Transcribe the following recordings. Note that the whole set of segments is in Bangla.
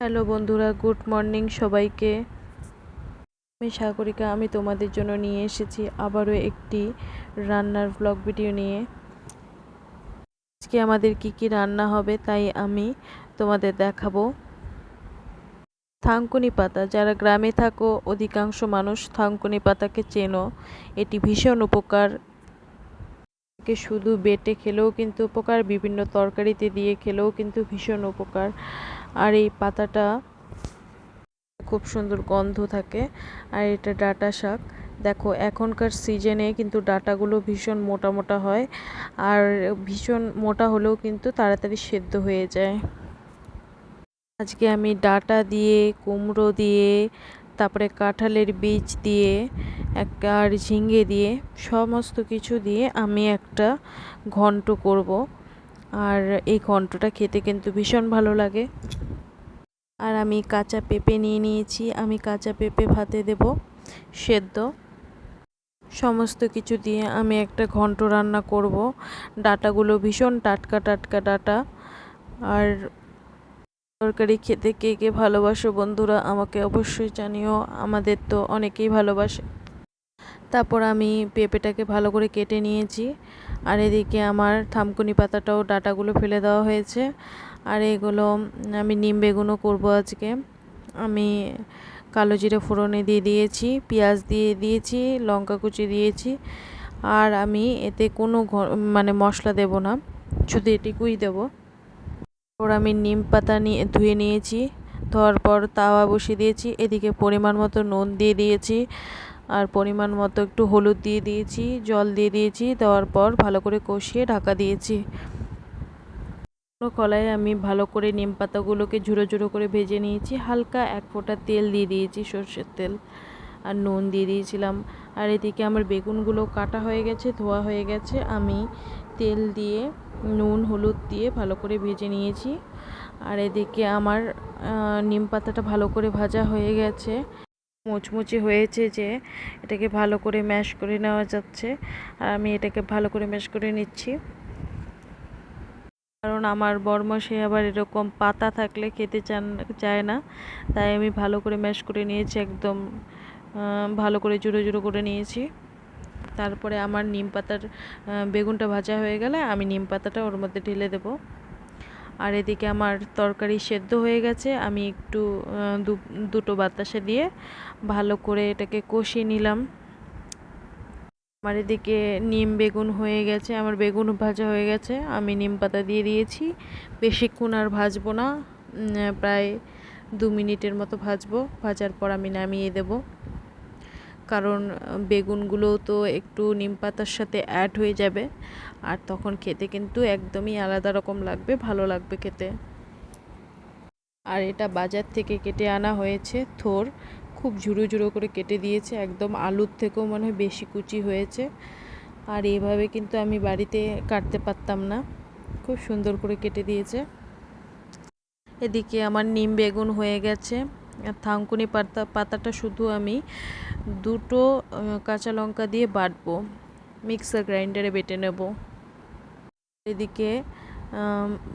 হ্যালো বন্ধুরা, গুড মর্নিং সবাইকে। আমি সাগরিকা, আমি তোমাদের জন্য নিয়ে এসেছি আবারও একটি রান্নার ব্লগ ভিডিও নিয়ে। আজকে আমাদের কি কি রান্না হবে তাই আমি তোমাদের দেখাবো। থাঙ্কুনি পাতা, যারা গ্রামে থাকো অধিকাংশ মানুষ থাঙ্কুনি পাতাকে চেনো। এটি ভীষণ উপকার। একে শুধু বেটে খেলেও কিন্তু উপকার, বিভিন্ন তরকারিতে দিয়ে খেলেও কিন্তু ভীষণ উপকার। আর এই পাতাটা খুব সুন্দর গন্ধ থাকে, আর এটা ডাটা শাক। দেখো, এখনকার সিজনে কিন্তু ডাটাগুলো ভীষণ মোটা মোটা হয়, আর ভীষণ মোটা হলেও কিন্তু তাড়াতাড়ি সেদ্ধ হয়ে যায়। আজকে আমি ডাটা দিয়ে, কুমড়ো দিয়ে তারপরে কাঁঠালের বীজ দিয়ে, এক আর ঝিঙে দিয়ে, সমস্ত কিছু দিয়ে আমি একটা ঘন্ট করব। আর এই ঘন্টটা খেতে কিন্তু ভীষণ ভালো লাগে। আর আমি কাঁচা পেঁপে নিয়ে নিয়েছি। আমি কাঁচা পেঁপে ভাতে দেব, সেদ্ধ। সমস্ত কিছু দিয়ে আমি একটা ঘন্ট রান্না করব। ডাটাগুলো ভীষণ টাটকা টাটকা ডাটা। আর তরকারি খেতে কে কে ভালোবাসো বন্ধুরা আমাকে অবশ্যই জানিও, আমাদের তো অনেকেই ভালোবাসে। তারপর আমি পেঁপেটাকে ভালো করে কেটে নিয়েছি, আর এদিকে আমার থামকুনি পাতাটাও ডাটাগুলো ফেলে দেওয়া হয়েছে, আর এগুলো আমি নিম বেগুনও করব আজকে। আমি কালো জিরে ফোড়নে দিয়ে দিয়েছি, পেঁয়াজ দিয়ে দিয়েছি, লঙ্কা কুচি দিয়েছি, আর আমি এতে কোনো মানে মশলা দেব না, শুধু এটিকুই দেবো। ওর আমি নিম পাতা নিয়ে ধুয়ে নিয়েছি। ধোয়ার পর তাওয়া বসিয়ে দিয়েছি। এদিকে পরিমাণ মতো নুন দিয়ে দিয়েছি। আর পরিমাণ মতো একটু হলুদ দিয়ে দিয়েছি, জল দিয়ে দিয়েছি। দেওয়ার পর ভালো করে কষিয়ে ঢাকা দিয়েছি। কলায় আমি ভালো করে নিম পাতাগুলোকে ঝুড়ো ঝুড়ো করে ভেজে নিয়েছি। হালকা এক ফোঁটা তেল দিয়ে দিয়েছি, সর্ষের তেল। আর নুন দিয়ে দিয়েছিলাম। আর এদিকে আমার বেগুনগুলো কাটা হয়ে গেছে, ধোয়া হয়ে গেছে। আমি তেল দিয়ে, নুন, হলুদ দিয়ে ভালো করে ভেজে নিয়েছি। আর এদিকে আমার নিম পাতাটা ভালো করে ভাজা হয়ে গেছে। মুচমুচে হয়েছে যে, এটাকে ভালো করে ম্যাশ করে নেওয়া যাচ্ছে। আর আমি এটাকে ভালো করে ম্যাশ করে নিচ্ছি। কারণ আমার বরমশে আবার এরকম পাতা থাকলে খেতে চান, চায় না। তাই আমি ভালো করে ম্যাশ করে নিয়েছি, একদম ভালো করে জুড়ো জুড়ো করে নিয়েছি। তারপরে আমার নিম পাতার বেগুনটা ভাজা হয়ে গেলে আমি নিম পাতাটা ওর মধ্যে ঢেলে দেবো। আর এদিকে আমার তরকারি সেদ্ধ হয়ে গেছে, আমি একটু দুটো বাতাসা দিয়ে ভালো করে এটাকে কষিয়ে নিলাম। আমার এদিকে নিম বেগুন হয়ে গেছে, আমার বেগুন ভাজা হয়ে গেছে, আমি নিম পাতা দিয়ে দিয়েছি। বেশিক্ষণ আর ভাজবো না প্রায় দু মিনিটের মতো ভাজবো, ভাজার পর আমি নামিয়ে দেবো। কারণ বেগুনগুলো তো একটু নিম পাতার সাথে অ্যাড হয়ে যাবে। আর তখন খেতে কিন্তু একদমই আলাদা রকম লাগবে, ভালো লাগবে খেতে। আর এটা বাজার থেকে কেটে আনা হয়েছে থোর। খুব ঝুড়ো ঝুড়ো করে কেটে দিয়েছে, একদম আলুর থেকেও মনে হয় বেশি কুচি হয়েছে। আর এভাবে কিন্তু আমি বাড়িতে কাটতে পারতাম না। খুব সুন্দর করে কেটে দিয়েছে। এদিকে আমার নিম বেগুন হয়ে গেছে। থাঙ্কুনি পাতা, পাতাটা শুধু আমি দুটো কাঁচা লঙ্কা দিয়ে বাটবো। মিক্সার গ্রাইন্ডারে বেটে নেব। এদিকে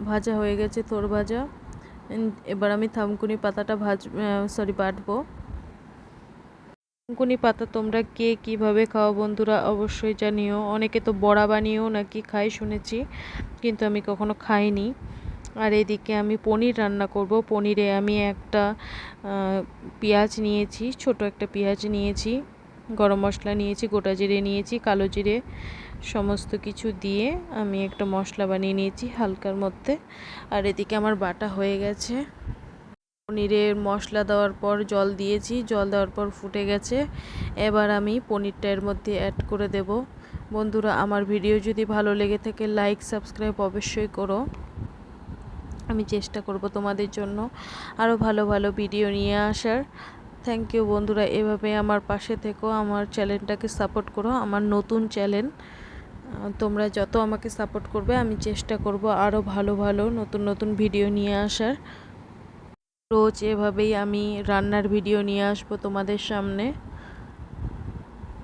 ভাজা হয়ে গেছে তোর ভাজা। এবার আমি থামকুনি পাতাটা ভাজ সরি, বাটবো। থামকুনি পাতা তোমরা কে কীভাবে খাও বন্ধুরা অবশ্যই জানিও। অনেকে তো বড়া বানিয়েও নাকি খাই শুনেছি। কিন্তু আমি কখনো খাইনি। আর এদিকে আমি পনির রান্না করব। পনিরে আমি একটা পেঁয়াজ নিয়েছি, ছোট একটা পেঁয়াজ নিয়েছি, গরম মশলা নিয়েছি, গোটা জিরে নিয়েছি, কালো জিরে সমস্ত কিছু দিয়ে আমি একটা মশলা বানিয়ে নিয়েছি হালকার মধ্যে। আর এদিকে আমার বাটা হয়ে গেছে। পনিরের মশলা দেওয়ার পর জল দিয়েছি, জল দেওয়ার পর ফুটে গেছে। এবার আমি পনিরটা এর মধ্যে অ্যাড করে দেব। বন্ধুরা, আমার ভিডিও যদি ভালো লেগে থাকে লাইক সাবস্ক্রাইব অবশ্যই করো। আমি চেষ্টা করব তোমাদের জন্য আরও ভালো ভালো ভিডিও নিয়ে আসার। থ্যাংক ইউ বন্ধুরা, এভাবে আমার পাশে থেকো, আমার চ্যানেলটাকে সাপোর্ট করো, আমার নতুন চ্যানেল তোমরা যত আমাকে সাপোর্ট করবে, আমি চেষ্টা করব আরও ভালো ভালো নতুন নতুন ভিডিও নিয়ে আসার। রোজ এভাবেই আমি রান্নার ভিডিও নিয়ে আসব তোমাদের সামনে।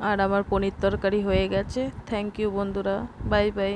আর আমার পনির তরকারি হয়ে গেছে। থ্যাংক ইউ বন্ধুরা বাই বাই